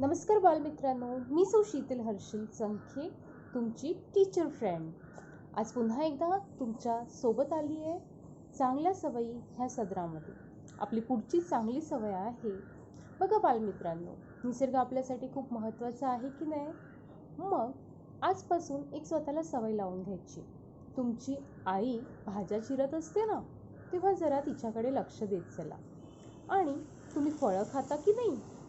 नमस्कार बालमित्रांनो मी सौ शीतल हर्षल संखे तुमची टीचर फ्रेंड आज पुन्हा एकदा तुमच्यासोबत आली आहे चांगल्या सवयी ह्या सदरामध्ये. आपली पुढची चांगली सवय आहे. बघा बालमित्रांनो निसर्ग आपल्यासाठी खूप महत्त्वाचा आहे की नाही? मग आजपासून एक स्वतःला सवय लावून घ्यायची. तुमची आई भाज्या चिरत असते ना तेव्हा जरा तिच्याकडे लक्ष देत चला. आणि तुम्ही फळं खाता की नाही?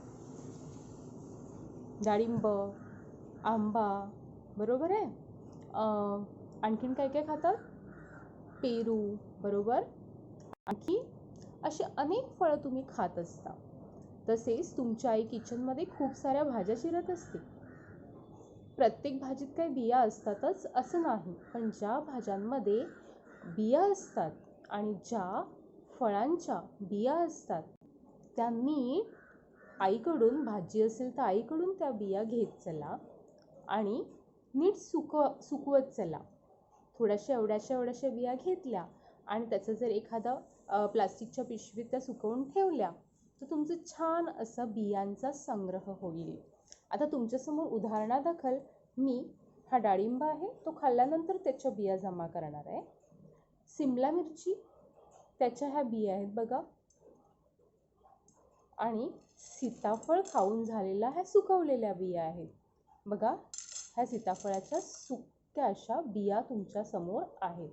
डाळिंब आंबा बरोबर आहे? आणखीन काय काय खातात? पेरू बरोबर? आणखी असे अनेक फळं तुम्ही खात असता. तसेच तुमच्या आई किचनमध्ये खूप साऱ्या भाज्या चिरत असते. प्रत्येक भाजीत काही बिया असतातच असं नाही. पण ज्या भाज्यांमध्ये बिया असतात आणि ज्या फळांच्या बिया असतात त्या नीट आईकडून भाजी असेल तर आईकडून त्या बिया घेत चला आणि नीट सुक सुकवत चला. थोड्याशा एवढ्याशा एवढ्याशा बिया घेतल्या आणि त्याचं जर एखादा प्लास्टिकच्या पिशवीत त्या सुकवून ठेवल्या तर तुमचं छान असा बियांचा संग्रह होईल. आता तुमच्यासमोर उदाहरणादाखल मी हा डाळिंब आहे तो खाल्ल्यानंतर त्याच्या बिया जमा करणार आहे. सिमला मिरची त्याच्या ह्या बिया आहेत बघा. आणि सीताफळ खाऊन झालेला ह्या सुकवलेल्या बिया आहेत बघा ह्या सीताफळाच्या सुक्या अशा बिया तुमच्यासमोर आहेत.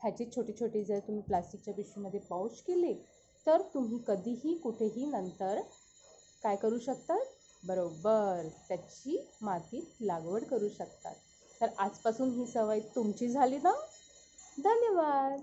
ह्याचे छोटे छोटे जर तुम्ही प्लास्टिकच्या पिशवीमध्ये पाऊच केले तर तुम्ही कधीही कुठेही नंतर काय करू शकतात? बरोबर त्याची मातीत लागवड करू शकतात. तर आजपासून ही सवय तुमची झाली ना? धन्यवाद!